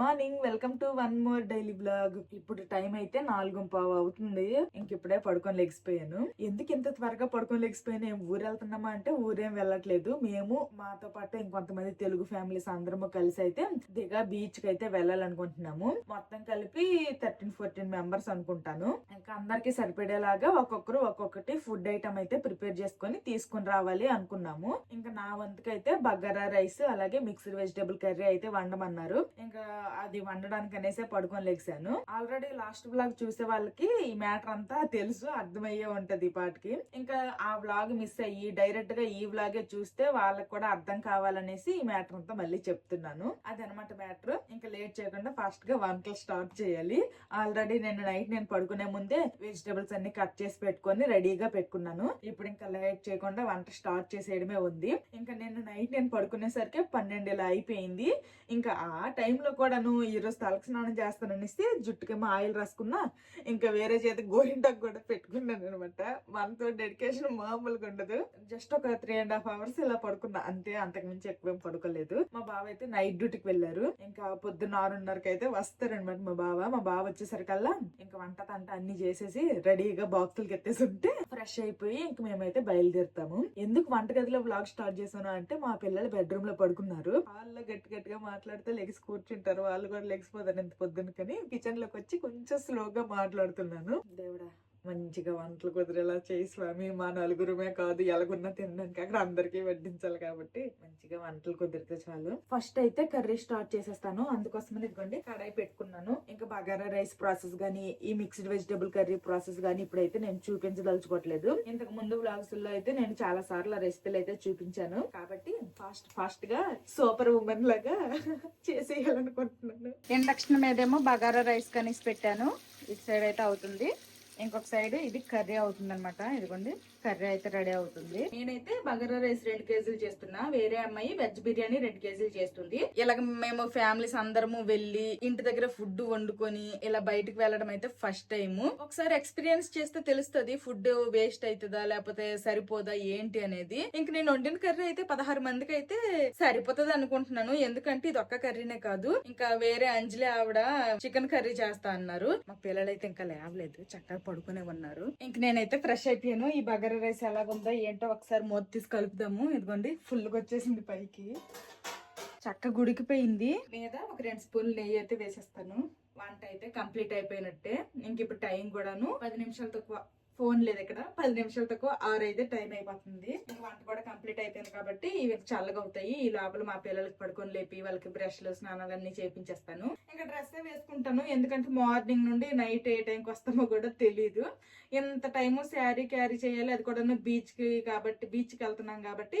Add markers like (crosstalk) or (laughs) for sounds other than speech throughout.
Good morning welcome to one more daily vlog. ఇప్పుడు time అయితే నాలుగు పావు అవుతుంది. ఇంక ఇప్పుడే పడుకొని లేకపోయాను ఎందుకు ఇంత త్వరగా పడుకొని లేకపోయాను ఏం ఊరు వెళ్తున్నామా అంటే ఊరేం వెళ్ళట్లేదు. మేము మాతో పాటు ఇంకొంతమంది తెలుగు ఫ్యామిలీస్ అందరము కలిసి అయితే దిగా బీచ్కి అయితే వెళ్ళాలనుకుంటున్నాము. మొత్తం కలిపి థర్టీన్ ఫోర్టీన్ మెంబర్స్ అనుకుంటాను. ఇంకా అందరికి సరిపడేలాగా ఒక్కొక్కరు ఒక్కొక్కటి ఫుడ్ ఐటమ్ అయితే ప్రిపేర్ చేసుకొని తీసుకుని రావాలి అనుకున్నాము. ఇంకా నా వంతుకైతే బగారా రైస్ అలాగే మిక్స్డ్ వెజిటేబుల్ కర్రీ అయితే వండమన్నారు. ఇంకా అది వండడానికి అనేసే పడుకొని లెగిసాను ఆల్రెడీ లాస్ట్ బ్లాగ్ చూసే వాళ్ళకి ఈ మ్యాటర్ అంతా తెలుసు అర్థమయ్యే ఉంటది ఈ పాటికి. ఇంకా ఆ బ్లాగ్ మిస్ అయ్యి డైరెక్ట్గా ఈ బ్లాగే చూస్తే వాళ్ళకి కూడా అర్థం కావాలనేసి ఈ మ్యాటర్ అంతా మళ్ళీ చెప్తున్నాను. అదనమాట మ్యాటర్. ఇంకా లేట్ చేయకుండా ఫాస్ట్గా వంటలు స్టార్ట్ చేయాలి. ఆల్రెడీ నేను నైట్ నేను పడుకునే ముందే వెజిటబుల్స్ అన్ని కట్ చేసి పెట్టుకొని రెడీగా పెట్టుకున్నాను. ఇప్పుడు ఇంకా లేట్ చేయకుండా వంట స్టార్ట్ చేసేయడమే ఉంది. ఇంకా నేను నైట్ నేను పడుకునేసరికి పన్నెండు ఇలా అయిపోయింది. ఇంకా ఆ టైంలో కూడా కూడాను ఈరోజు తలకు స్నానం చేస్తాననిస్తే జుట్టుకేమో ఆయిల్ రాసుకున్నా ఇంకా వేరే చేతి గోరింటాకు కూడా పెట్టుకున్నాను అనమాట మనతో డెడికేషన్ మామూలుగా ఉండదు. జస్ట్ ఒక త్రీ అండ్ హాఫ్ అవర్స్ ఇలా పడుకున్నా. అంతే అంతకు మించి ఎక్కువ ఏం పడుకోలేదు. మా బావ అయితే నైట్ డ్యూటీకి వెళ్ళారు. ఇంకా పొద్దున్న ఆరున్నరకు అయితే వస్తారనమాట మా బావ. మా బావ వచ్చేసరికల్లా ఇంకా వంట తంట అన్ని చేసేసి రెడీగా బాక్సులకి ఎత్తేసి ఉంటే ఫ్రెష్ అయిపోయి ఇంక మేమైతే బయలుదేరుతాము. ఎందుకు వంటగదిలో బ్లాగ్ స్టార్ట్ చేశాను అంటే మా పిల్లలు బెడ్రూమ్లో పడుకున్నారు. వాళ్ళు గట్టి గట్టిగా మాట్లాడితే లెగిసి కూర్చుంటారు వాళ్ళు కూడా లెగిసిపోతారు ఎంత పొద్దున కానీ కిచెన్లోకి వచ్చి కొంచెం స్లోగా మాట్లాడుతున్నాను. దేవుడా. మంచిగా వంటలు కుదిరేలా చేయి స్వామి. మా నలుగురమే కాదు ఎలాగున్నా తినడానికి అక్కడ అందరికీ వడ్డించాలి కాబట్టి మంచిగా వంటలు కుదిరితే చాలు. ఫస్ట్ అయితే కర్రీ స్టార్ట్ చేసేస్తాను. అందుకోసమని ఇదిగోండి కడాయి పెట్టుకున్నాను. ఇంకా బగారా రైస్ ప్రాసెస్ గానీ ఈ మిక్స్డ్ వెజిటేబుల్ కర్రీ ప్రాసెస్ గానీ ఇప్పుడైతే నేను చూపించదలుచుకోవట్లేదు. ఇంతకు ముందు బ్లాగ్స్లో అయితే నేను చాలా సార్లు రెసిపీలు అయితే చూపించాను. కాబట్టి ఫాస్ట్ ఫాస్ట్గా సూపర్ ఉమెన్ లాగా (laughs) చేసేయాలనుకుంటున్నాను. ఇండక్షన్ మీదేమో బగారా రైస్ కనీసి పెట్టాను. ఇటు సైడ్ అయితే అవుతుంది. ఇంకొక సైడ్ ఇది కర్రీ అవుతుంది అనమాట ఇదిగోండి. కర్రీ అయితే రెడీ అవుతుంది. నేనైతే బగారా రైస్ రెండు కేజీలు చేస్తున్నా. వేరే అమ్మాయి వెజ్ బిర్యానీ రెండు కేజీలు చేస్తుంది. ఇలాగ మేము ఫ్యామిలీస్ అందరము వెళ్ళి ఇంటి దగ్గర ఫుడ్ వండుకొని ఇలా బయటకు వెళ్ళడం అయితే ఫస్ట్ టైం ఒకసారి ఎక్స్పీరియన్స్ చేస్తే తెలుస్తుంది ఫుడ్ వేస్ట్ అవుతుందా లేకపోతే సరిపోదా ఏంటి అనేది. ఇంక నేను వండిన కర్రీ అయితే పదహారు మందికి అయితే సరిపోతుంది అనుకుంటున్నాను. ఎందుకంటే ఇది ఒక్క కర్రీనే కాదు. ఇంకా వేరే అంజలి ఆవిడ చికెన్ కర్రీ చేస్తా అన్నారు. మా పిల్లలైతే ఇంకా లేవలేదు చక్కగా పడుకునే ఉన్నారు. ఇంక నేనైతే ఫ్రెష్ అయిపోయాను. ఈ బగర్ రైస్ ఎలాగుందో ఏంటో ఒకసారి మూత తీసి కలుపుదాము. ఇదిగోండి ఫుల్గా వచ్చేసింది పైకి. చక్క గుడికిపోయింది. మీద ఒక రెండు స్పూన్లు నెయ్యి అయితే వేసేస్తాను. వంట అయితే కంప్లీట్ అయిపోయినట్టే. ఇంక ఇప్పుడు టైం కూడాను పది నిమిషాలు తక్కువ. ఫోన్ లేదు ఇక్కడ. పది నిమిషాల తక్కువ ఆరు అయితే టైం అయిపోతుంది. వంట కూడా కంప్లీట్ అయిపోయింది కాబట్టి ఇవి చల్లగా అవుతాయి. ఈ లోపల మా పిల్లలకి పడుకొని లేపి వాళ్ళకి బ్రష్లు స్నానాలు అన్ని చేపించేస్తాను. ఇంకా డ్రెస్ వేసుకుంటాను. ఎందుకంటే మార్నింగ్ నుండి నైట్ ఏ టైంకి వస్తామో కూడా తెలియదు ఎంత టైము శారీ క్యారీ చేయాలి. అది కూడా బీచ్కి కాబట్టి బీచ్కి వెళ్తున్నాం కాబట్టి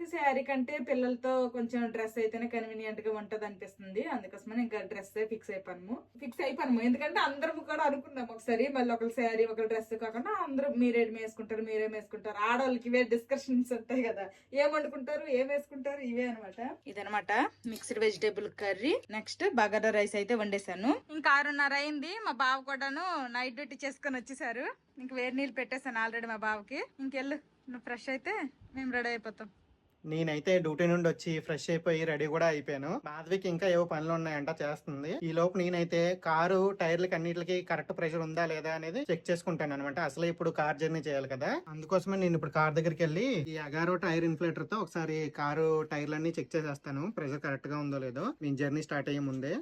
శారీ కంటే పిల్లలతో కొంచెం డ్రెస్ అయితేనే కన్వీనియంట్గా ఉంటది అనిపిస్తుంది అందుకోసమని ఇంకా డ్రెస్ ఫిక్స్ అయిపోయాము ఫిక్స్ అయిపోయాము ఎందుకంటే అందరం కూడా అనుకున్నాం ఒకసారి మళ్ళీ ఒకరి శారీ ఒక డ్రెస్ కాకుండా అందరూ మీరేం వేసుకుంటారు మీరేం వేసుకుంటారు ఆడవాళ్ళకి ఇవే డిస్కషన్స్ ఉంటాయి కదా. ఏం వండుకుంటారు ఏం వేసుకుంటారు? ఇవే అనమాట ఇదనమాట mixed vegetable curry next bagara rice అయితే వండేసాను ఇంకా ఆరున్నర అయింది. మా బావ కూడాను నైట్ డ్యూటీ చేసుకొని వచ్చేసారు. ఇంక వేడి నీళ్ళు పెట్టేసాను ఆల్రెడీ మా బావకి. ఇంకెళ్ళు నువ్వు ఫ్రెష్ అయితే మేము రెడీ అయిపోతాం. నేనైతే డ్యూటీ నుండి వచ్చి ఫ్రెష్ అయిపోయి రెడీ కూడా అయిపోయాను. మాధవికి ఇంకా ఏవో పనులు ఉన్నాయంట చేస్తుంది. ఈ లోపు నేనైతే కారు టైర్లకి అన్నిటికి కరెక్ట్ ప్రెషర్ ఉందా లేదా అనేది చెక్ చేసుకుంటాను అనమాట అసలు ఇప్పుడు కార్ జర్నీ చేయాలి కదా. అందుకోసమే నేను ఇప్పుడు కార్ దగ్గరికి వెళ్ళి ఈ అగారో టైర్ ఇన్ఫ్లేటర్తో ఒకసారి కారు టైర్లన్నీ చెక్ చేసేస్తాను. ప్రెషర్ కరెక్ట్గా ఉందో లేదో. నేను జర్నీ స్టార్ట్ అయ్యే ముందే.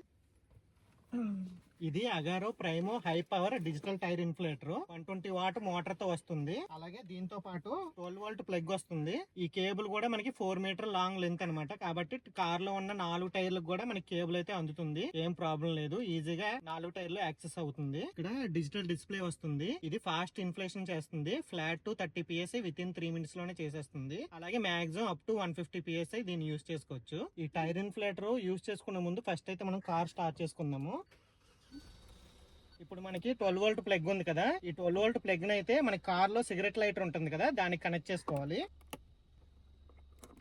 ఇది Agaro Primo high power digital tyre inflator. One twenty watt మోటార్తో వస్తుంది. అలాగే దీంతో పాటు ట్వెల్వ్ వోల్ట్ ప్లగ్ వస్తుంది. ఈ కేబుల్ కూడా మనకి ఫోర్ మీటర్ లాంగ్ లెంత్ అనమాట కాబట్టి కార్లో ఉన్న నాలుగు టైర్లకు కూడా మనకి కేబుల్ అయితే అందుతుంది. ఏం ప్రాబ్లం లేదు. ఈజీగా నాలుగు టైర్లు యాక్సెస్ అవుతుంది. ఇక్కడ డిజిటల్ డిస్ప్లే వస్తుంది. ఇది ఫాస్ట్ ఇన్ఫ్లేషన్ చేస్తుంది. Flat to thirty PSI within in త్రీ మినిట్స్లోనే చేసేస్తుంది. అలాగే maximum up to one fifty PSI దీన్ని యూస్ చేసుకోవచ్చు. ఈ టైర్ ఇన్ఫ్లేటర్ యూస్ చేసుకునే ముందు ఫస్ట్ అయితే మనం కార్ స్టార్ట్ చేసుకుందాము. ఇప్పుడు మనకి ట్వెల్వ్ వోల్ట్ ప్లగ్ ఉంది కదా. ఈ ట్వెల్వ్ వోల్ట్ ప్లగ్ అయితే మన కార్లో సిగరెట్ లైటర్ ఉంటుంది కదా దానికి కనెక్ట్ చేసుకోవాలి.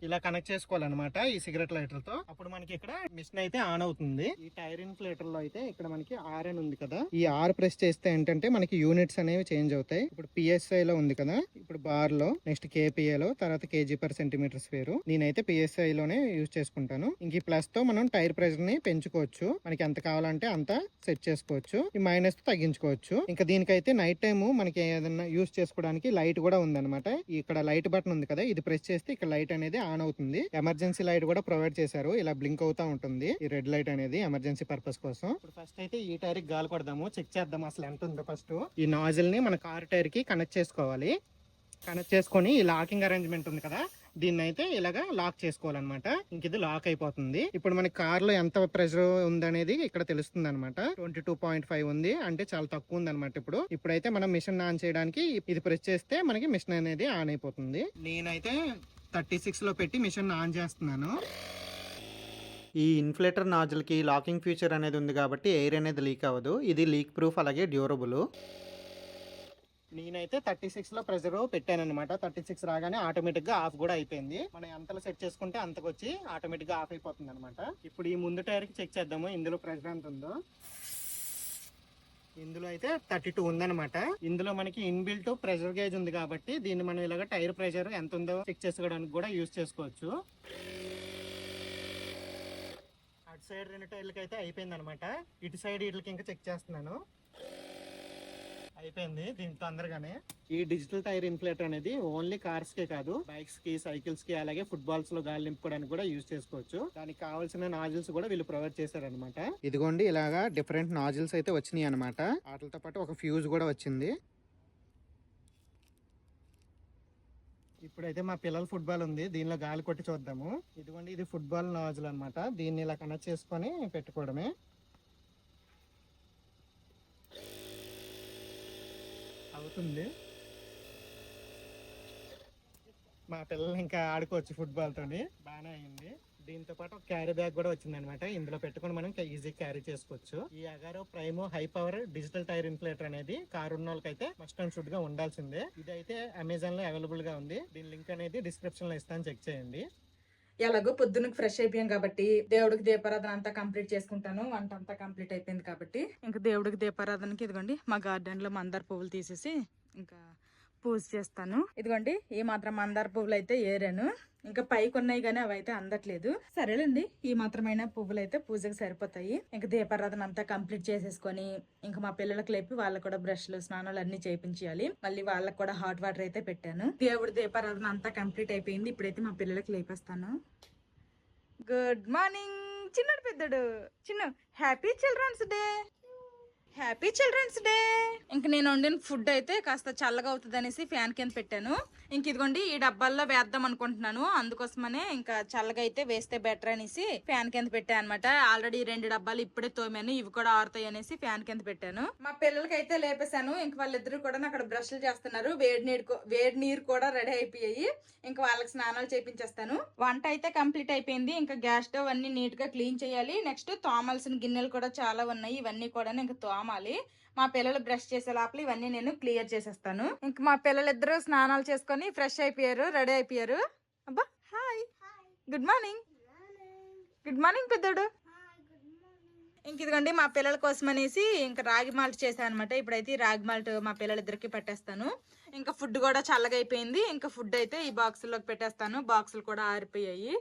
ఇలా కనెక్ట్ చేసుకోవాలన్నమాట ఈ సిగరెట్ లైటర్తో అప్పుడు మనకి ఇక్కడ మిషన్ అయితే ఆన్ అవుతుంది. ఈ టైర్ ఇన్ఫ్లేటర్లో అయితే ఇక్కడ మనకి ఆర్ అని ఉంది కదా. ఈ ఆర్ ప్రెస్ చేస్తే ఏంటంటే మనకి యూనిట్స్ అనేవి చేంజ్ అవుతాయి. ఇప్పుడు పిఎస్ఐ లో ఉంది కదా. ఇప్పుడు బార్లో నెక్స్ట్ కేపీఏ లో తర్వాత కేజీ పర్ సెంటీమీటర్ వేరు. నేనైతే పిఎస్ఐ లోనే యూజ్ చేసుకుంటాను. ఇంక ఈ ప్లస్తో మనం టైర్ ప్రెషర్ని పెంచుకోవచ్చు. మనకి ఎంత కావాలంటే అంత సెట్ చేసుకోవచ్చు. ఈ మైనస్ తగ్గించుకోవచ్చు. ఇంకా దీనికైతే నైట్ టైం మనకి ఏదైనా యూస్ చేసుకోవడానికి లైట్ కూడా ఉందన్నమాట. ఇక్కడ లైట్ బటన్ ఉంది కదా. ఇది ప్రెస్ చేస్తే ఇక్కడ లైట్ అనేది ఆన్ అవుతుంది. ఎమర్జెన్సీ లైట్ కూడా ప్రొవైడ్ చేశారు. ఇలా బ్లింక్ అవుతా ఉంటుంది. ఈ రెడ్ లైట్ అనేది ఎమర్జెన్సీ పర్పస్ కోసం. ఇప్పుడు ఫస్ట్ అయితే ఈ టైర్కి గాలి కొడదాము. చెక్ చేద్దాం అసలు ఎంత ఉందో ఫస్ట్. ఈ నాజిల్ని మన కార్ టైర్కి కనెక్ట్ చేసుకోవాలి. కనెక్ట్ చేసుకొని ఈ లాకింగ్ అరేంజ్మెంట్ ఉంది కదా దీన్ని అయితే ఇలాగా లాక్ చేసుకోవాలన్నమాట. ఇంక ఇది లాక్ అయిపోతుంది. ఇప్పుడు మన కార్లో ఎంత ప్రెషర్ ఉందనేది ఇక్కడ తెలుస్తుంది అనమాట ట్వంటీ టూ పాయింట్ ఫైవ్ ఉంది. అంటే చాలా తక్కువ ఉంది అనమాట ఇప్పుడు. ఇప్పుడైతే మనం మిషన్ ఆన్ చేయడానికి ఇది ప్రెస్ చేస్తే మనకి మిషన్ అనేది ఆన్ అయిపోతుంది. నేనైతే థర్టీ సిక్స్లో పెట్టి మిషన్ ఆన్ చేస్తున్నాను. ఈ ఇన్ఫ్లేటర్ నాజిల్కి లాకింగ్ ఫీచర్ అనేది ఉంది కాబట్టి ఎయిర్ అనేది లీక్ అవ్వదు. ఇది లీక్ ప్రూఫ్ అలాగే డ్యూరబుల్. నేనైతే థర్టీ సిక్స్లో ప్రెజర్ పెట్టాను అనమాట థర్టీ సిక్స్ రాగానే ఆటోమేటిక్గా ఆఫ్ కూడా అయిపోయింది. మనం ఎంతలో సెట్ చేసుకుంటే అంతకు వచ్చి ఆటోమేటిక్గా ఆఫ్ అయిపోతుంది అనమాట ఇప్పుడు ఈ ముందు టైర్కి చెక్ చేద్దాము. ఇందులో ప్రెజర్ ఎంత ఉందో. ఇందులో అయితే థర్టీ టూ ఉందనమాట ఇందులో మనకి ఇన్బిల్ట్ ప్రెషర్ గేజ్ ఉంది కాబట్టి దీన్ని మనం ఇలాగ టైర్ ప్రెషర్ ఎంత ఉందో చెక్ చేసుకోవడానికి కూడా యూజ్ చేసుకోవచ్చు. అటు సైడ్ రెండు టైర్లకి అయితే అయిపోయింది అనమాట ఇటు సైడ్ వీటికి ఇంకా చెక్ చేస్తున్నాను. అయిపోయింది దీని తొందరగానే ఈ డిజిటల్ టైర్ ఇన్ఫ్లేటర్ అనేది ఓన్లీ కార్స్ కే కాదు బైక్స్కి సైకిల్స్కి అలాగే ఫుట్బాల్స్లో గాలి నింపుకోవడానికి కూడా యూజ్ చేసుకోవచ్చు. దానికి కావాల్సిన నాజిల్స్ కూడా వీళ్ళు ప్రొవైడ్ చేశారనమాట ఇదిగోండి ఇలాగా డిఫరెంట్ నాజిల్స్ అయితే వచ్చినాయి అనమాట వాటితో పాటు ఒక ఫ్యూజ్ కూడా వచ్చింది. ఇప్పుడైతే మా పిల్లల ఫుట్బాల్ ఉంది దీనిలో గాలి కొట్టి చూద్దాము. ఇదిగోండి ఇది ఫుట్బాల్ నాజుల్ అన్నమాట. దీన్ని ఇలా కనెక్ట్ చేసుకొని పెట్టుకోవడమే. అవుతుంది. మా పిల్లలు ఇంకా ఆడుకోవచ్చు ఫుట్బాల్ తోని. బాగానే అయింది. దీంతో పాటు ఒక క్యారీ బ్యాగ్ కూడా వచ్చింది అనమాట ఇందులో పెట్టుకొని మనం ఈజీ క్యారీ చేసుకోవచ్చు. ఈ Agaro Primo high power digital tyre inflator అనేది కారు ఉన్న వాళ్ళకైతే మస్ట్ అండ్ షుడ్గా ఉండాల్సిందే. ఇదైతే అమెజాన్లో అవైలబుల్గా ఉంది. దీని లింక్ అనేది డిస్క్రిప్షన్లో ఇస్తాను. చెక్ చేయండి. ఎలాగో పొద్దున్నకి ఫ్రెష్ అయిపోయాం కాబట్టి దేవుడికి దీపారాధన అంతా కంప్లీట్ చేసుకుంటాను. వంట అంతా కంప్లీట్ అయిపోయింది కాబట్టి ఇంకా దేవుడికి దీపారాధనకి ఇదిగోండి మా గార్డెన్లో మందార పువ్వులు తీసేసి ఇంకా పూజ చేస్తాను. ఇదిగోండి ఈ మాత్రం మందార పువ్వులు అయితే ఏరాను. ఇంకా పైకి ఉన్నాయి కానీ అవి అయితే అందట్లేదు. సరేలేండి ఈ మాత్రమైన పువ్వులు అయితే పూజకి సరిపోతాయి. ఇంకా దీపారాధన అంతా కంప్లీట్ చేసేసుకొని ఇంకా మా పిల్లలకు లేపి వాళ్ళకు కూడా బ్రష్లు స్నానాలు అన్ని చేయించాలి మళ్ళీ వాళ్ళకి కూడా హాట్ వాటర్ అయితే పెట్టాను. దేవుడు దీపారాధన అంతా కంప్లీట్ అయిపోయింది. ఇప్పుడైతే మా పిల్లలకి లేపేస్తాను. గుడ్ మార్నింగ్ చిన్నడు పెద్దడు. చిన్న happy children's day. Happy children's day ఇంక నేను వండిన ఫుడ్ అయితే కాస్త చల్లగా అవుతుంది అనేసి ఫ్యాన్ కింద పెట్టాను. ఇంక ఇదిగోండి ఈ డబ్బాల్లో వేద్దాం అనుకుంటున్నాను. అందుకోసమనే ఇంకా చల్లగా అయితే వేస్తే బెటర్ అనేసి ఫ్యాన్ కింద పెట్టాను అనమాట ఆల్రెడీ రెండు డబ్బాలు ఇప్పుడే తోమాను. ఇవి కూడా ఆరుతాయి అనేసి ఫ్యాన్ కింద పెట్టాను. మా పిల్లలకి అయితే లేపేశాను. ఇంక వాళ్ళిద్దరు కూడా అక్కడ బ్రష్లు చేస్తున్నారు. వేడి నీరు వేడి నీరు కూడా రెడీ అయిపోయాయి. ఇంకా వాళ్ళకి స్నానాలు చేపించేస్తాను. వంట అయితే కంప్లీట్ అయిపోయింది. ఇంకా గ్యాస్ స్టవ్ అన్ని నీట్గా క్లీన్ చేయాలి. నెక్స్ట్ తోమాల్సిన గిన్నెలు కూడా చాలా ఉన్నాయి. ఇవన్నీ కూడా ఇంకా తోమాలి మా పిల్లలు బ్రష్ చేసే లోపల ఇవన్నీ నేను క్లియర్ చేసేస్తాను. ఇంకా మా పిల్లలు ఇద్దరు స్నానాలు చేసుకొని ఫ్రెష్ అయిపోయారు రెడీ అయిపోయారు. అబ్బా hi. Good morning. Good morning పెద్దడు. ఇంక ఇదిగోండి మా పిల్లల కోసం అనేసి ఇంకా రాగి మాల్ట్ చేశాను అనమాట ఇప్పుడైతే రాగి మాల్ట్ మా పిల్లలిద్దరికి పెట్టేస్తాను. ఇంకా ఫుడ్ కూడా చల్లగా అయిపోయింది. ఇంకా ఫుడ్ అయితే ఈ బాక్సుల్లోకి పెట్టేస్తాను. బాక్సులు కూడా ఆరిపోయాయి.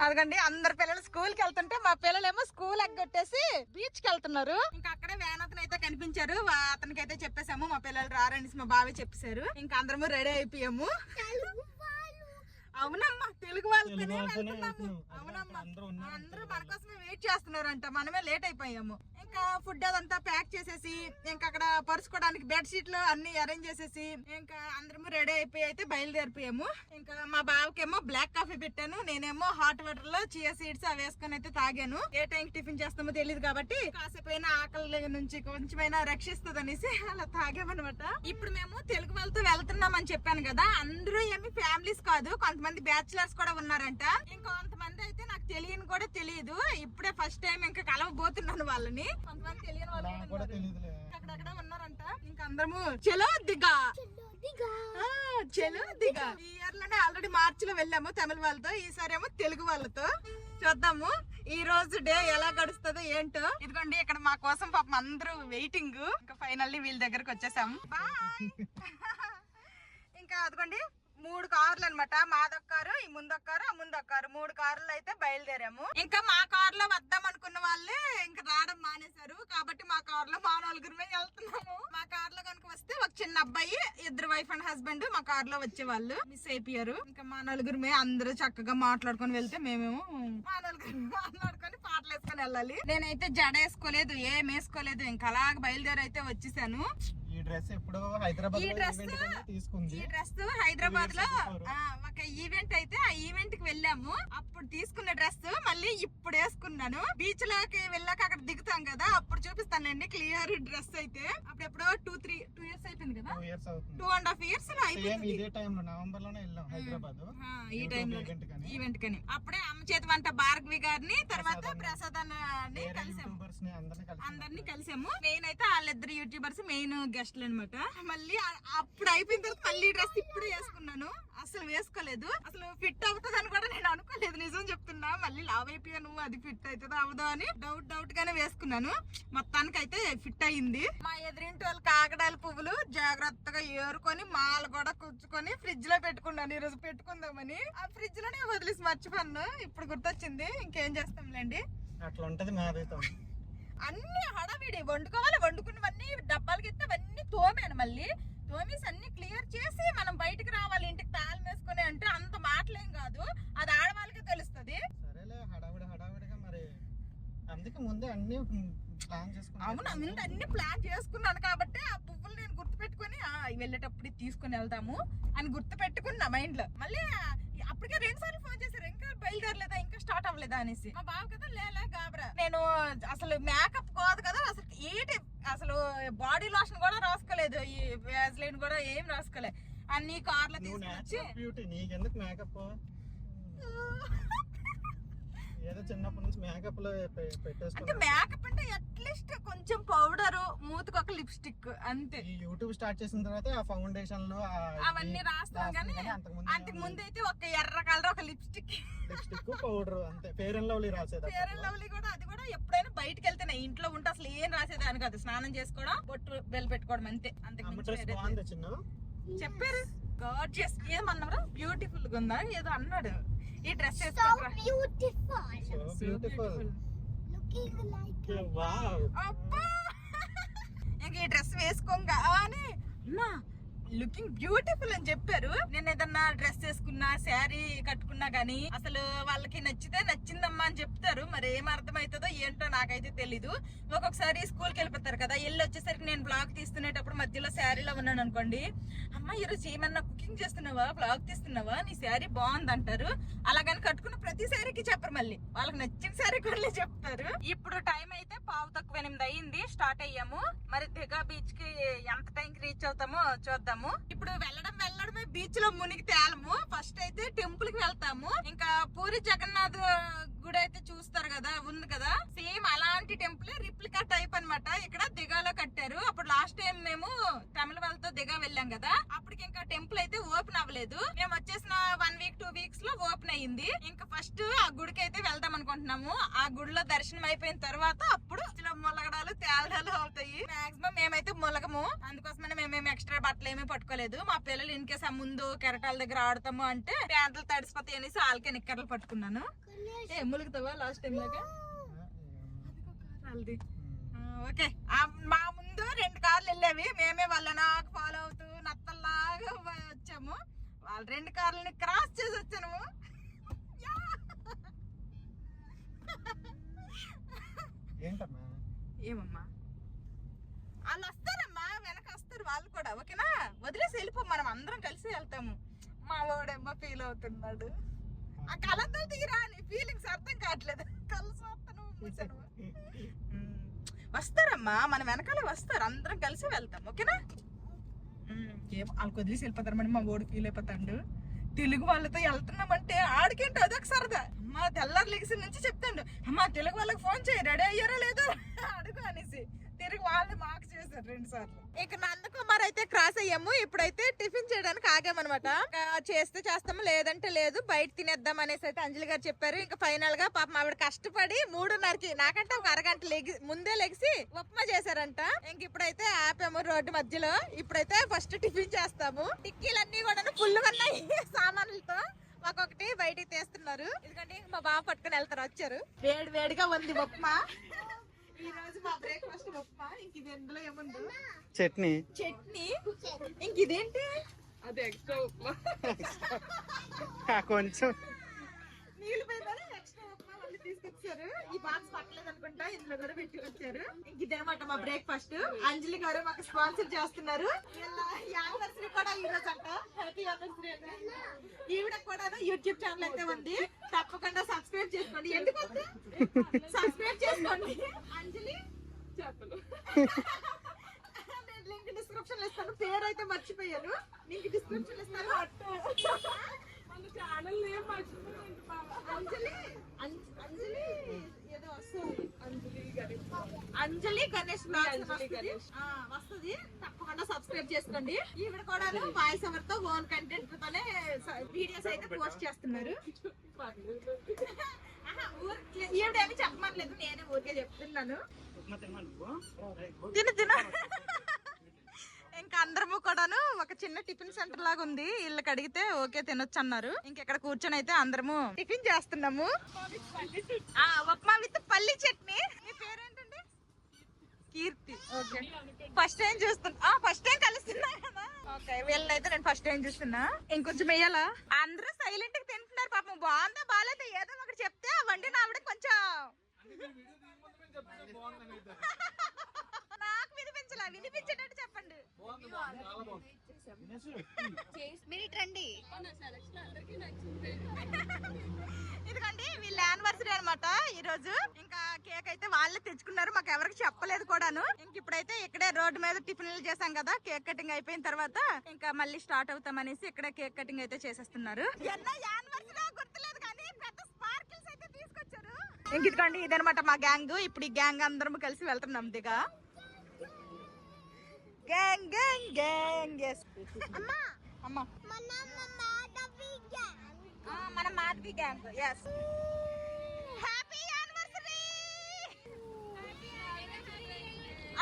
అదిగండి అందరు పిల్లలు స్కూల్కి వెళ్తుంటే మా పిల్లలు ఏమో స్కూల్ ఎగ్గొట్టేసి బీచ్కి వెళ్తున్నారు. ఇంకా అక్కడే వ్యాన్ అతను అయితే కనిపించారు. వా- అతనికి అయితే చెప్పేసాము మా పిల్లలు రారని మా బావే చెప్పేశారు. ఇంకా అందరము రెడీ అయిపోయాము. అవునమ్మా తెలుగు వాళ్ళతోనే వెళ్తున్నాము. వెళ్తున్నాం. అవునమ్మా. అందరూ మన కోసమే వెయిట్ చేస్తున్నారంట. మనమే లేట్ అయిపోయాము. ఇంకా ఫుడ్ అదంతా ప్యాక్ చేసేసి ఇంకా అక్కడ పరుచుకోవడానికి బెడ్ షీట్లు అన్ని అరేంజ్ చేసేసి ఇంకా అందరము రెడీ అయిపోయి అయితే బయలుదేరిపోయాము. ఇంకా మా బావకేమో బ్లాక్ కాఫీ పెట్టాను. నేనేమో హాట్ వాటర్లో చియా సీడ్స్ అవి వేసుకొని అయితే తాగాను. ఏ టైం టిఫిన్ చేస్తామో తెలియదు కాబట్టి కాసేపైనా ఆకలి నుంచి కొంచెమైనా రక్షిస్తుంది అనేసి అలా తాగామన్నమాట. ఇప్పుడు మేము తెలుగు వాళ్ళతో వెళ్తున్నాం అని చెప్పాను కదా అందరూ ఏమి ఫ్యామిలీస్ కాదు. కొంతమంది బ్యాచులర్స్ కూడా ఉన్నారంట. ఇంకొంతమంది అయితే నాకు తెలియని కూడా తెలియదు. ఇప్పుడే ఫస్ట్ టైం ఇంకా కలవబోతున్నాను వాళ్ళని. కొంతమంది తెలియని వాళ్ళు అక్కడక్కడ ఉన్నారంట. ఇంకా అందరము చలో దిగా. చెలు దిగా. ఈ ఇయర్లోనే ఆల్రెడీ మార్చి లో వెళ్ళాము తమిళ వాళ్ళతో. ఈసారి ఏమో తెలుగు వాళ్ళతో. చూద్దాము. ఈ రోజు డే ఎలా గడుస్తుందో ఏంటో. ఇదిగోండి ఇక్కడ మా కోసం పాపం అందరూ వెయిటింగ్ ఇంకా ఫైనల్లీ వీళ్ళ దగ్గరకు వచ్చేసాము. (laughs) ఇంకా అదిగోండి. మూడు కార్లు అనమాట మాదొక్క కారు ఈ ముందొక్క కారు ఆ ముందొక్క కారు. మూడు కార్లు అయితే బయలుదేరాము. ఇంకా మా కార్లో వద్దాం అనుకున్న వాళ్ళే ఇంకా రావడం మానేశారు. కాబట్టి మా కార్లో మా నలుగురమే వెళ్తున్నాము. మా కార్లో కనుక వస్తే ఒక చిన్న అబ్బాయి ఇద్దరు వైఫ్ అండ్ హస్బెండ్ మా కార్లో వచ్చేవాళ్ళు. మిస్ అయిపోయారు. ఇంకా మా నలుగురమే అందరూ చక్కగా మాట్లాడుకొని వెళ్తే మేమేమో మా నలుగురు మాట్లాడుకొని పాటలు వేసుకొని వెళ్ళాలి. నేనైతే జడ వేసుకోలేదు ఏం వేసుకోలేదు. ఇంకా అలాగ బయలుదేరి అయితే వచ్చేసాను. ఈ డ్రెస్ ఎప్పుడు హైదరాబాద్ ఈ కని తీసుకుంది. ఈ డ్రెస్ హైదరాబాద్లో ఒక ఈవెంట్ అయితే ఆ ఈవెంట్కి వెళ్ళాము. అప్పుడు తీసుకున్న డ్రెస్ మళ్ళీ ఇప్పుడు వేసుకున్నాను. బీచ్లోకి వెళ్ళాక అక్కడ దిగుతాం కదా అప్పుడు చూపిస్తానండి క్లియర్ డ్రెస్ అయితే. అప్పుడు ఎప్పుడో టూ త్రీ టూ ఇయర్స్ అయిపోయింది కదా? టూ ఇయర్స్ అవుతుంది. టూ అండ్ హాఫ్ ఇయర్స్లో అయిపోయింది. ఇదే టైం లో నవంబర్లోనే వెళ్ళాం హైదరాబాద్ ఈ టైం లో ఈవెంట్ కని అప్పుడే అమ్మ చేతి వంట భార్గవి గారిని తర్వాత ప్రసాద్ అన్న. కలిసాము. అందరినీ కలిసాము. మెయిన్ అయితే వాళ్ళిద్దరు యూట్యూబర్స్ మెయిన్ గెస్ట్లు అనమాట మళ్ళీ అప్పుడు అయిపోయిన తర్వాత మళ్ళీ డ్రెస్ ఇప్పుడే వేసుకున్నాను. అసలు వేసుకోలేదు. అసలు ఫిట్ అవుతుందని కూడా నేను అనుకోలేదు. నిజం చెప్తున్నా. మళ్ళీ లావ్ అయిపోయాను. అది ఫిట్ అవుతుందో అవదో అని డౌట్ డౌట్ గానే వేసుకున్నాను. మొత్తానికి అయితే ఫిట్ అయింది. మా ఎదురింటి వాళ్ళు కాకడాల పువ్వులు జాగ్రత్తగా ఏరుకొని మాల కూడా కుచ్చుకొని ఫ్రిడ్జ్లో పెట్టుకున్నాను. ఈ రోజు పెట్టుకుందామని. ఆ ఫ్రిడ్జ్లోనే వదిలేసి మర్చిపోయాను. ఇప్పుడు గుర్తొచ్చింది. ఇంకేం చేస్తాంలేండి? అట్లా ఉంటది మాదైతే. అన్ని హడావిడి వండుకోవాలి వండుకున్నవన్నీ డబ్బాలకి ఎత్తే అవన్నీ తోమాను మళ్ళీ. తోమేసి అన్ని క్లియర్ చేసి మనం బయటికి రావాలి ఇంటికి తాళం వేసుకొని అంటే అంత మాటలేం కాదు. అది ఆడవాళ్ళకి తెలుస్తుంది. సరేలే హడావిడి హడావిడిగా మరి. అందుకే ముందే అన్ని ప్లాన్ చేసుకున్నాం అవును ముందు అన్ని ప్లాన్ చేసుకున్నాను కాబట్టి ఆ పువ్వులు నేను గుర్తు పెట్టుకొని వెళ్ళేటప్పుడు తీసుకొని వెళ్దాము అని గుర్తు పెట్టుకున్నా మైండ్లో మళ్ళీ అప్పటికే రెండు సార్లు ఫోన్ చేశారు. ఇంకా బయలుదేరలేదా? ఇంకా స్టార్ట్ అవ్వలేదా అనేసి. మా బావ కదా లేలే గాబరా. నేను అసలు మేకప్ కాదు కదా అసలు ఏంటి అసలు బాడీ లోషన్ కూడా రాసుకోలేదు. ఈ వ్యాజ్లైన్ కూడా ఏం రాసుకోలే. అన్ని కార్లో నీకెందుకు మేకప్ ఏదో చిన్నప్పటి నుంచి మేకప్లో పె- అంటే పెట్టేసుకున్నా మేకప్ అంటే అట్లీస్ట్ కొంచెం పౌడర్ మూతికి ఒక లిప్స్టిక్ అంతే. ఈ యూట్యూబ్ స్టార్ట్ చేసిన తర్వాత ఆ ఫౌండేషన్లో అవన్నీ రాస్తాం కానీ అంతకు ముందు అయితే ఒక ఎర్ర కలర్ ఒక లిప్స్టిక్ లిప్స్టిక్ పౌడర్ అంతే. ఫేర్ అండ్ లవ్లీ రాసేది ఫేర్ అండ్ లవ్లీ కూడా అది కూడా ఎప్పుడైనా బయటకు వెళ్తేనే ఇంట్లో ఉంటే అసలు ఏం రాసేదాని కాదు. స్నానం చేసుకోవడం బొట్టు బెల్ పెట్టుకోవడం అంతే. అంతకు. చెప్పారు. గార్జియస్ ఏమన్నారా బ్యూటిఫుల్గా ఉందా? ఏదో అన్నాడు. ఈ డ్రెస్ So వేసుకోరా beautiful. So beautiful Looking like wow అబ్బా ఇంక ఈ డ్రెస్ వేసుకోగా అని అమ్మా లుకింగ్ బ్యూటిఫుల్ అని చెప్పారు. నేను ఏదన్నా డ్రెస్ వేసుకున్నా శారీ కట్టుకున్నా గానీ అసలు వాళ్ళకి నచ్చితే నచ్చిందమ్మా అని చెప్తారు. మరి ఏం అర్థమవుతుందో ఏంటో నాకైతే తెలీదు. ఒక్కొక్కసారి స్కూల్కి వెళ్ళిపోతారు కదా వెళ్ళి వచ్చేసరికి నేను బ్లాగ్ తీస్తునేటప్పుడు మధ్యలో శారీలో ఉన్నాను అనుకోండి. అమ్మ ఈరోజు ఏమన్నా కుకింగ్ చేస్తున్నావా? బ్లాగ్ తీస్తున్నావా? నీ శారీ బాగుంది అంటారు అలాగని కట్టుకున్న ప్రతి శారీకి చెప్పరు మళ్ళీ. వాళ్ళకి నచ్చిన శారీ కూడా చెప్తారు. ఇప్పుడు టైం అయితే పావు తక్కువ ఎనిమిది అయింది స్టార్ట్ అయ్యాము. మరి దిగా బీచ్కి ఎంత టైం కి రీచ్ అవుతామో వెళ్తాము. ఇప్పుడు వెళ్ళడం వెళ్ళడమే బీచ్లో మునిగి తేలము. ఫస్ట్ అయితే టెంపుల్కి వెళ్తాము. ఇంకా పూరి జగన్నాథ్ గుడి అయితే చూస్తారు కదా ఉంది కదా? సేమ్ అలాంటి టెంపుల్ రిప్లికా టైప్ అన్నమాట. ఇక్కడ దిగాలో కట్టారు. అప్పుడు లాస్ట్ టైం మేము తమిళ వాళ్ళతో దిగా వెళ్ళాం కదా. అప్పటికి ఇంకా టెంపుల్ అయితే ఓపెన్ అవ్వలేదు. మేము వచ్చేసిన వన్ వీక్ టూ వీక్స్లో ఓపెన్ అయ్యింది. ఇంకా ఫస్ట్ ఆ గుడికి అయితే వెళ్దాం అనుకుంటున్నాము. ఆ గుడిలో దర్శనం అయిపోయిన తర్వాత అప్పుడు ములగడాలు మొలగడాలు తేలడాలు అవుతాయి. మాక్సిమం మేమైతే మొలగము. అందుకోసమనే మేము ఎక్స్ట్రా బట్టలు ఏమి పట్టుకోలేదు. మా పిల్లలు ఇన్ కేసు ఆ ముందు కెరటాల దగ్గర ఆడతాము అంటే ప్యాంట్లు తడిసిపోతాయి అనేసి వాళ్ళకే నిక్కర్లు పట్టుకున్నాను. ఏ ములుగుతావా లాస్ట్ టైం లాగా వాళ్ళది ఓకే. మా ముందు రెండు కార్లు వెళ్ళేవి. మేమే వాళ్ళ నాకు ఫాలో అవుతూ నత్తల్లాగా వచ్చాము. వాళ్ళ రెండు కార్లని క్రాస్ చేసి! ఏంటమ్మా? ఏమమ్మా వాళ్ళు వస్తారమ్మా వెనక వస్తారు వాళ్ళు కూడా ఓకేనా? వదిలేసి వెళ్ళిపో మనం అందరం కలిసి వెళ్తాము. మా వాడేమో ఫీల్ అవుతున్నాడు. ఆ కళ్ళతో దిగిరా నీ ఫీలింగ్స్ అర్థం కావట్లేదు. కలిసి వస్తాను మూసాను వస్తారమ్మా మన వెనకాల వస్తారు. అందరం కలిసి వెళ్తాం ఓకేనా? ఉమ్, ఏమో వాళ్ళకి వదిలేసి వెళ్ళిపోతారు మా ఓడి ఫీల్ అయిపోతాడు. తెలుగు వాళ్ళతో వెళ్తున్నామంటే ఆడికేంటో అదొక సరదా. అమ్మ తెల్లారు లెగిసి నుంచి చెప్తాడు. అమ్మ తెలుగు వాళ్ళకి ఫోన్ చేయి రెడీ అయ్యారో లేదో? అడుగు అనేసి. తిరిగి వాళ్ళు మాకు చేశారు రెండు సార్లు. ఇక నందకుమార్ అయితే క్రాస్ అయ్యాము. ఇప్పుడైతే టిఫిన్ చేయడానికి ఆగామన్నమాట. ఇంకా చేస్తే చేస్తాము లేదంటే లేదు. బయట తినేద్దాం అనేసి అయితే అంజలి గారు చెప్పారు. ఇంకా ఫైనల్గా పాపం ఆవిడ కష్టపడి మూడున్నరకి నాకంటే ఒక అరగంట లెగి ముందే లెగిసి ఉప్మా చేశారంట. ఇంక ఇప్పుడైతే ఆపాము రోడ్డు మధ్యలో. ఇప్పుడైతే ఫస్ట్ టిఫిన్ చేస్తాము. టిక్కీలన్నీ కూడా ఫుల్ ఉన్నాయి (laughs) సామాన్లతో. ఒక్కొక్కటి బయటికి తీస్తున్నారు. ఎందుకంటే మా బావ పట్టుకుని వెళ్తారు వచ్చారు. వేడి వేడిగా ఉంది ఉప్మా. (laughs) ఈ రోజు మా బ్రేక్ఫాస్ట్ ఉప్మా ఇంక ఇది ఎందులో ఏముంది? చట్నీ. చట్నీ? ఇంక ఇదేంటి? అది ఎక్స్ట్రా ఉప్మా కొంచెం. నీళ్ళు మళ్ళీ తీసుకొచ్చారు. ఈ బాక్స్ పట్టలేదు అనుకుంటా ఇందులో కూడా పెట్టి వచ్చారు ఇంక ఇదనమాట మా బ్రేక్ఫాస్ట్ అంజలి గారు మాకు స్పాన్సర్ చేస్తున్నారు. యానివర్సరీ కూడా ఈ రోజు అంట. హ్యాపీ యానివర్సరీ ఈవిడ కూడా యూట్యూబ్ ఛానల్ అయితే ఉంది. తప్పకుండా సబ్స్క్రైబ్ చేసుకోండి. ఎందుకు? సబ్స్క్రైబ్ చేసుకోండి. అంజలి? చెప్పలు నేను లింక్ డిస్క్రిప్షన్ ఇస్తాను. పేరు అయితే మర్చిపోయాను లింక్ డిస్క్రిప్షన్ ఇస్తాను. అంజలి అంజ- అంజలి? ఏదో వస్తుంది అంజలి గణేష్. వస్తుంది. ఆ, వస్తుంది. తప్పకుండా సబ్స్క్రైబ్ చేసుకోండి. ఈవిడ కూడా వాయిస్ ఓవర్తో ఓన్ కంటెంట్ తోనే వీడియోస్ అయితే పోస్ట్ చేస్తున్నారు. ఈవిడ ఏమి చెప్పమనలేదు. నేనే ఊరికే చెప్తున్నాను. తిను తిను. ఇంకా అందరము కూడాను ఒక చిన్న టిఫిన్ సెంటర్ లాగా ఉంది. ఇళ్ళకి అడిగితే ఓకే తినొచ్చు అన్నారు ఇంకెక్కడ కూర్చొని అయితే అందరము టిఫిన్ చేస్తున్నాము. ఉప్మా విత్ పల్లి చట్నీ. మీ పేరేంటండి? కీర్తి. ఓకే. ఫస్ట్ టైం చూస్తున్నా. ఫస్ట్ టైం కలుస్తున్నా కదా. ఓకే వీళ్ళనైతే నేను ఫస్ట్ టైం చూస్తున్నా. ఇంకొంచెం వేయాలా అందరూ సైలెంట్గా తింటున్నారు పాపం. బాగుందా బాగాలేదా ఏదో ఒకటి చెప్తే ఆ వండిన ఆవిడ కొంచెం (laughs) నాకు వినిపించలా. వినిపించేటట్టు చెప్పండి. మీరు రండి. ఇదిగోండి వీళ్ళ యానివర్సరీ అనమాట ఈ రోజు ఇంకా కేక్ అయితే వాళ్ళే తెచ్చుకున్నారు మాకు ఎవరికి చెప్పలేదు కూడాను. ఇంక ఇప్పుడైతే ఇక్కడే రోడ్డు మీద టిఫిన్లు చేసాం కదా కేక్ కటింగ్ అయిపోయిన తర్వాత ఇంకా మళ్ళీ స్టార్ట్ అవుతాం అనేసి ఇక్కడే కేక్ కటింగ్ అయితే చేసేస్తున్నారు. గుర్తులేదు కానీ పెద్ద స్పార్కిల్స్ అయితే తీసుకొచ్చారు. ఇంక ఇదిగోండి ఇదనమాట మా గ్యాంగ్ ఇప్పుడు ఈ గ్యాంగ్ అందరం కలిసి వెళ్తున్నాం దిగా. గ్యాంగ్ గ్యాంగ్ గ్యాంగ్ ఎస్ అమ్మా. అమ్మా. మన మాధవి గ్యాంగ్ మన Madhavi gang yes happy anniversary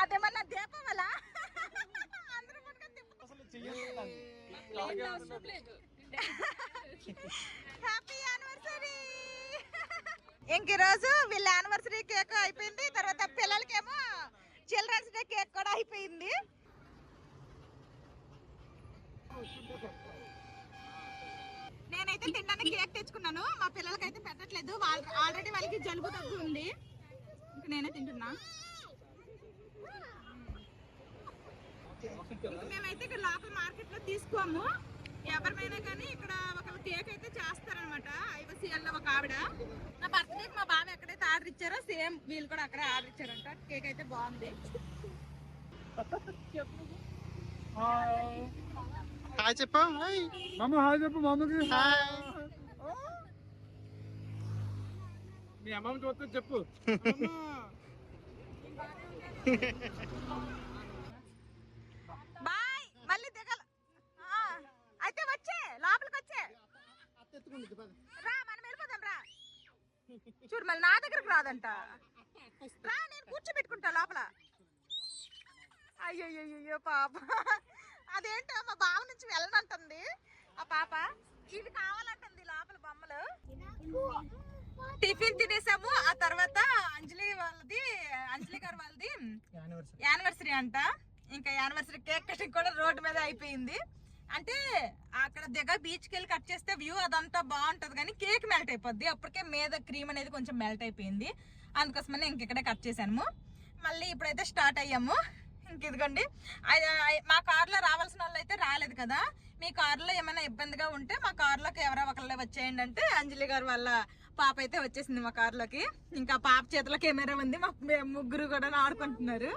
అదేమన్నా దీపావళ? అందరూ. హ్యాపీ యానివర్సరీ ఇంక ఈరోజు వీళ్ళ యానివర్సరీ కేక్ అయిపోయింది. తర్వాత పిల్లలకేమో చిల్డ్రన్స్ డే కేక్ కూడా అయిపోయింది. నేనైతే తినడానికి కేక్ తెచ్చుకున్నాను. మా పిల్లలకైతే పెట్టట్లేదు. వాళ్ళు ఆల్రెడీ వాళ్ళకి జలుబు దగ్గు ఉంది. ఇంక నేనే తింటున్నా. మేమైతే ఇక్కడ లోకల్ మార్కెట్లో తీసుకోము. ఎవరిమైనా కానీ ఇక్కడ ఒక కేక్ అయితే చేస్తారనమాట ఐవసీఎల్లో ఒక ఆవిడ. నా బర్త్డే మా బావ ఎక్కడైతే ఆర్డర్ ఇచ్చారో సేమ్ వీళ్ళు కూడా అక్కడే ఆర్డర్ ఇచ్చారంట. కేక్ అయితే బాగుంది. హాయ్ చెప్పు హాయ్ మామ హాయ్ చెప్పు మామకి హాయ్ మీ అమ్మమ్మ చూస్తే చెప్పు బాయ్ మళ్ళీ దిగల ఆ, అయితే వచ్చే లోపలికి వచ్చే. రా మనం వెళ్ళిపోదాం రా. చూడు మళ్ళీ నా దగ్గరకు రాదంట. రా నేను కూర్చోబెట్టుకుంటా లోపల. అయ్యయ్యో పాప. అదేంటో మా బావ నుంచి వెళ్ళనంటుంది. ఆ పాప ఇవి కావాలంటుంది లోపల బొమ్మలు. టిఫిన్ తినేసాము. ఆ తర్వాత అంజలి వాళ్ళది అంజలి గారు వాళ్ళది యానివర్సరీ. అంట. ఇంకా యానివర్సరీ కేక్ కటింగ్ కూడా రోడ్డు మీద అయిపోయింది. అంటే అక్కడ దిగ బీచ్కి వెళ్ళి కట్ చేస్తే వ్యూ అదంతా బాగుంటది కానీ కేక్ మెల్ట్ అయిపోద్ది. అప్పటికే మీద క్రీమ్ అనేది కొంచెం మెల్ట్ అయిపోయింది. అందుకోసమని ఇంక ఇక్కడే కట్ చేశాను. మళ్ళీ ఇప్పుడైతే స్టార్ట్ అయ్యాము. ఇదిగోండి మా కార్లో రావాల్సిన వాళ్ళు అయితే రాలేదు కదా? మీ కార్లో ఏమైనా ఇబ్బందిగా ఉంటే మా కార్లోకి ఎవరో ఒకళ్ళే వచ్చేయండి అంటే అంజలి గారు వాళ్ళ పాప అయితే వచ్చేసింది మా కార్లోకి. ఇంకా పాప చేతిలో కెమెరా ఉంది మా ముగ్గురు కూడా ఆడుకుంటున్నారు.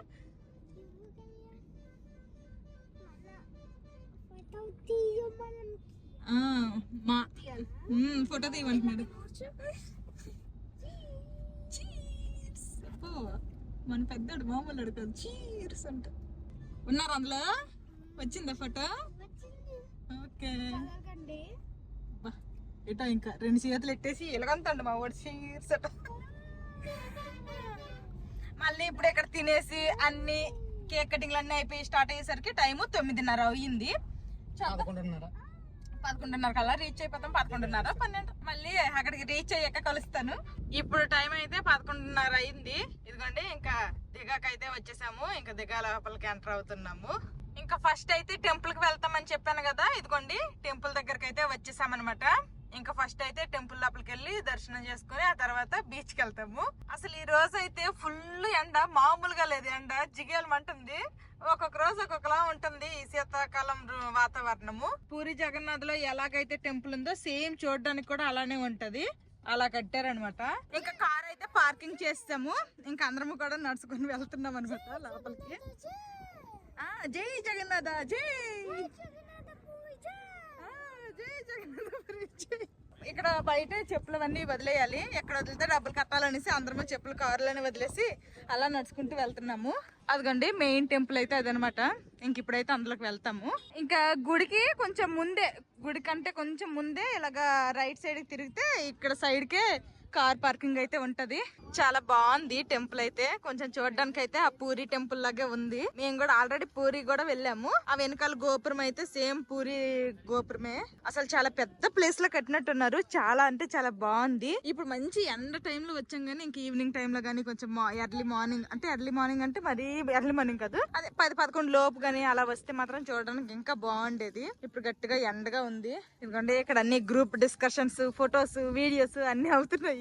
ఫోటో మా తీయమంటున్నాడు. (laughs) మన పెద్దోడు మామూలు కాదు. చీర్స్ అంట. ఉన్నారు అందులో? వచ్చిందా ఫోటో? ఓకే. ఇటో ఇంకా రెండు చేతులు ఎట్టేసి ఎలాగంతండి మా వాడు. చీర్సట మళ్ళీ ఇప్పుడు ఇక్కడ తినేసి అన్ని కేక్ కటింగ్లు అన్ని అయిపోయి స్టార్ట్ అయ్యేసరికి టైము తొమ్మిదిన్నర అయ్యింది. చాలా పదకొండున్నర కల్లా రీచ్ అయిపోతాం. పదకొండున్నర పన్నెండు. మళ్ళీ అక్కడికి రీచ్ అయ్యాక కలుస్తాను. ఇప్పుడు టైం అయితే పదకొండున్నర అయింది. ఇదిగోండి ఇంకా దిగాకైతే అయితే వచ్చేసాము. ఇంకా దిగా లోపలికి ఎంటర్ అవుతున్నాము. ఇంకా ఫస్ట్ అయితే టెంపుల్కి వెళ్తామని చెప్పాను కదా. ఇదిగోండి టెంపుల్ దగ్గరికి అయితే వచ్చేసామన్నమాట. ఇంకా ఫస్ట్ అయితే టెంపుల్ లోపలికి వెళ్ళి దర్శనం చేసుకుని ఆ తర్వాత బీచ్కి వెళ్తాము. అసలు ఈ రోజు అయితే ఫుల్ ఎండ మామూలుగా లేదు ఎండ జిగేలమంటుంది. ఒక్కొక్క రోజు ఒక్కొక్కలా ఉంటుంది ఈ శీతాకాలం వాతావరణము. పూరి జగన్నాథ్లో ఎలాగైతే టెంపుల్ ఉందో సేమ్ చూడడానికి కూడా అలానే ఉంటది. అలా కట్టారనమాట ఇంకా కార్ అయితే పార్కింగ్ చేస్తాము. ఇంకా అందరము కూడా నడుచుకుని వెళ్తున్నాం అనమాట లోపలికి. ఆ, జై జగన్నాథ జై! జై జగన్నాథ పురి జై. ఇక్కడ బయట చెప్పులు అవన్నీ వదిలేయాలి. ఎక్కడ వదిలితే డబ్బులు కట్టాలనేసి అందరము చెప్పులు కారులని వదిలేసి అలా నడుచుకుంటూ వెళ్తున్నాము. అదిగండి మెయిన్ టెంపుల్ అయితే అదనమాట. ఇంక ఇప్పుడైతే అందులోకి వెళ్తాము. ఇంకా గుడికి కొంచెం ముందే గుడి కంటే కొంచెం ముందే ఇలాగా రైట్ సైడ్ తిరిగితే ఇక్కడ సైడ్కే కార్ పార్కింగ్ అయితే ఉంటది. చాలా బాగుంది టెంపుల్ అయితే. కొంచెం చూడడానికి అయితే ఆ పూరి టెంపుల్ లాగే ఉంది. మేము కూడా ఆల్రెడీ పూరి కూడా వెళ్ళాము. ఆ వెనకాల గోపురం అయితే సేమ్ పూరి గోపురమే. అసలు చాలా పెద్ద ప్లేస్లో కట్టినట్టున్నారు. చాలా అంటే చాలా బాగుంది. ఇప్పుడు మంచి ఎండ టైమ్లో వచ్చాం కానీ ఇంక ఈవినింగ్ టైమ్లో కానీ కొంచెం ఎర్లీ మార్నింగ్ అంటే ఎర్లీ మార్నింగ్ అంటే మరీ ఎర్లీ మార్నింగ్ కాదు. అదే పది పదకొండు లోపు కానీ అలా వస్తే మాత్రం చూడడానికి ఇంకా బాగుండేది. ఇప్పుడు గట్టిగా ఎండగా ఉంది. ఎందుకంటే ఇక్కడ అన్ని గ్రూప్ డిస్కషన్స్ ఫొటోస్ వీడియోస్ అన్ని అవుతున్నాయి.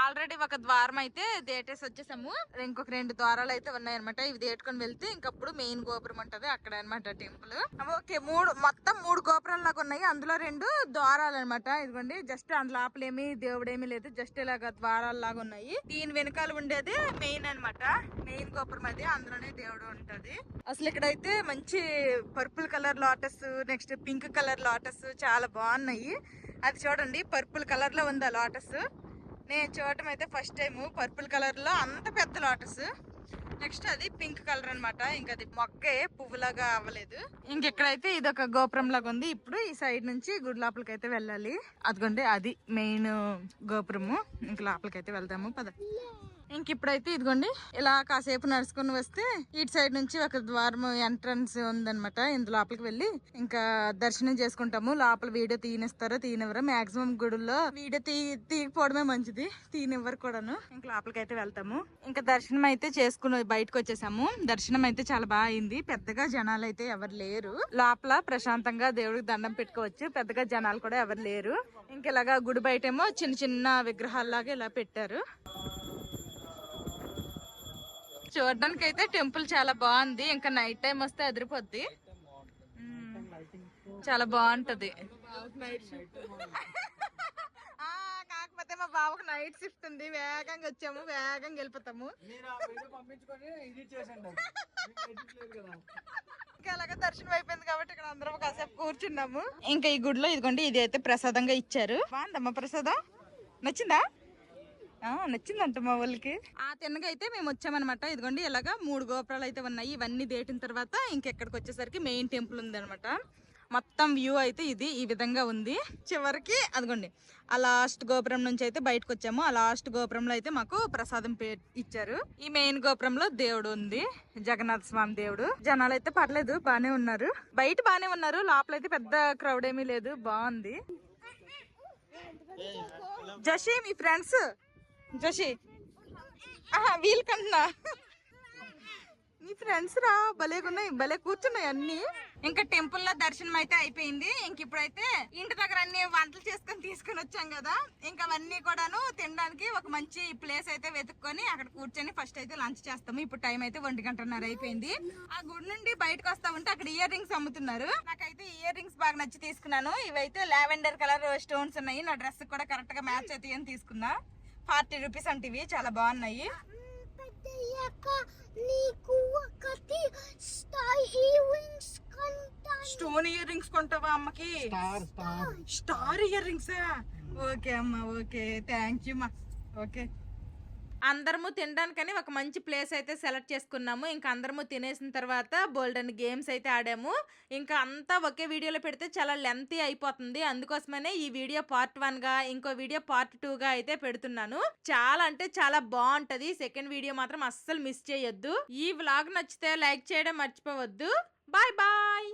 ఆల్రెడీ ఒక ద్వారం అయితే దేటేసి వచ్చేసాము. ఇంకొక రెండు ద్వారాలు అయితే ఉన్నాయన్నమాట. ఇవి దేటుకొని వెళ్తే ఇంకప్పుడు మెయిన్ గోపురం ఉంటది అక్కడ అన్నమాట టెంపుల్. ఓకే మూడు మొత్తం మూడు గోపురాలు లాగా ఉన్నాయి. అందులో రెండు ద్వారాలు అనమాట ఇదిగోండి జస్ట్ అందులో లోపలేమి దేవుడేమీ లేదు. జస్ట్ ఇలాగ ద్వారాలు లాగా ఉన్నాయి. దీని వెనకాల ఉండేది మెయిన్ అన్నమాట. మెయిన్ గోపురం అది. అందులోనే దేవుడు ఉంటది. అసలు ఇక్కడైతే మంచి purple colour lotus next pink colour lotus చాలా బాగున్నాయి. అది చూడండి పర్పుల్ కలర్లో ఉంది ఆ లోటస్? నేను చూడటం అయితే ఫస్ట్ టైం పర్పుల్ కలర్లో అంత పెద్ద లోటస్ నెక్స్ట్ అది పింక్ కలర్ అన్నమాట. ఇంకా అది మొక్కే పువ్వులాగా అవ్వలేదు. ఇంకెక్కడైతే ఇది ఒక గోపురం లాగా ఉంది. ఇప్పుడు ఈ సైడ్ నుంచి గుడి లోపలికి అయితే వెళ్ళాలి. అదిగోండి అది మెయిన్ గోపురము. ఇంక లోపలికి అయితే వెళ్దాము పద. ఇంక ఇప్పుడైతే ఇదిగోండి ఇలా కాసేపు నడుచుకుని వస్తే ఇటు సైడ్ నుంచి ఒక ద్వారం ఎంట్రన్స్ ఉందన్నమాట. ఇందు లోపలికి వెళ్ళి ఇంకా దర్శనం చేసుకుంటాము. లోపల వీడియో తీనిస్తారో తీనివ్వరో మాక్సిమం గుడుల్లో వీడియో తీ తీయకపోవడమే మంచిది. తీనివ్వరు కూడాను. ఇంకా లోపలికి అయితే వెళ్తాము. ఇంకా దర్శనం అయితే చేసుకుని బయటకు వచ్చేసాము. దర్శనం అయితే చాలా బాగా అయింది. పెద్దగా జనాలు అయితే ఎవరు లేరు. లోపల ప్రశాంతంగా దేవుడికి దండం పెట్టుకోవచ్చు. పెద్దగా జనాలు కూడా ఎవరు లేరు. ఇంక ఇలాగా గుడి బయటేమో చిన్న చిన్న విగ్రహాల్లాగా ఇలా పెట్టారు. చూడడానికి అయితే టెంపుల్ చాలా బాగుంది. ఇంకా నైట్ టైం వస్తే అదిరిపోద్ది. మ్మ్. చాలా బాగుంటది. ఆ, కాకపోతే మా బాబుకి నైట్ షిఫ్ట్ ఉంది. వేగంగా వచ్చాము. వేగంగా వెళ్ళిపోతాము. మీరు ఆ వీడియో పంపించుకొని ఇది చేసండి కదా. ఇంకా అలాగే దర్శనం అయిపోయింది కాబట్టి ఇక్కడ అందరం కాసేపు కూర్చున్నాము. ఇంకా ఈ గుడిలో ఇదిగోండి ఇది అయితే ప్రసాదంగా ఇచ్చారు. బాగుందమ్మా ప్రసాదం? నచ్చిందా? నచ్చిందంట మా వాళ్ళకి. ఆ తిన్నగా అయితే మేము వచ్చామన్నమాట. ఇదిగోండి ఇలాగా మూడు గోపురాలు అయితే ఉన్నాయి. ఇవన్నీ దేటిన తర్వాత ఇంకెక్కడికి వచ్చేసరికి మెయిన్ టెంపుల్ ఉంది అనమాట మొత్తం వ్యూ అయితే ఇది ఈ విధంగా ఉంది. చివరికి అదిగోండి ఆ లాస్ట్ గోపురం నుంచి అయితే బయటకు వచ్చాము. ఆ లాస్ట్ గోపురంలో అయితే మాకు ప్రసాదం ఇచ్చారు. ఈ మెయిన్ గోపురంలో దేవుడు ఉంది జగన్నాథ స్వామి దేవుడు. జనాలు అయితే పర్లేదు బానే ఉన్నారు. బయట బానే ఉన్నారు లోపల అయితే పెద్ద క్రౌడ్ ఏమీ లేదు బాగుంది. జషి మీ ఫ్రెండ్స్. జషి. ఆహా వీళ్ళకంటున్నా మీ ఫ్రెండ్స్ రా భలే ఉన్నాయి భలే కూర్చున్నాయి అన్ని. ఇంకా టెంపుల్లో దర్శనం అయితే అయిపోయింది. ఇంక ఇప్పుడైతే ఇంటి దగ్గర అన్ని వంటలు చేసుకొని తీసుకొని వచ్చాం కదా. ఇంకా అవన్నీ కూడాను తినడానికి ఒక మంచి ప్లేస్ అయితే వెతుక్కొని అక్కడ కూర్చొని ఫస్ట్ అయితే లంచ్ చేస్తాము. ఇప్పుడు టైం అయితే ఒంటి గంటన్నర అయిపోయింది. ఆ గుడి నుండి బయటకు వస్తా ఉంటే అక్కడ ఇయర్ రింగ్స్ అమ్ముతున్నారు. నాకైతే ఇయర్ రింగ్స్ బాగా నచ్చి తీసుకున్నాను. ఇవైతే లావెండర్ కలర్ స్టోన్స్ ఉన్నాయి. నా డ్రెస్ కూడా కరెక్ట్గా మ్యాచ్ అయితే తీసుకున్నా. ఫార్టీ రూపీస్ అంటే ఇవి చాలా బాగున్నాయి. స్టోన్ ఇయర్ రింగ్స్ కొంటావా అమ్మకి? Star star. Star ear rings okay అమ్మా ఓకే. థ్యాంక్ యూ మా ఓకే. అందరము తినడానికని ఒక మంచి ప్లేస్ అయితే సెలెక్ట్ చేసుకున్నాము. ఇంకా అందరము తినేసిన తర్వాత బోల్డెన్ గేమ్స్ అయితే ఆడాము. ఇంకా అంతా ఒకే వీడియోలో పెడితే చాలా లెంతీ అయిపోతుంది. అందుకోసమనే ఈ వీడియో పార్ట్ వన్గా ఇంకో వీడియో పార్ట్ టూ గా అయితే పెడుతున్నాను. చాలా అంటే చాలా బాగుంటది. సెకండ్ వీడియో మాత్రం అస్సలు మిస్ చేయొద్దు. ఈ వ్లాగ్ నచ్చితే లైక్ చేయడం మర్చిపోవద్దు. Bye bye!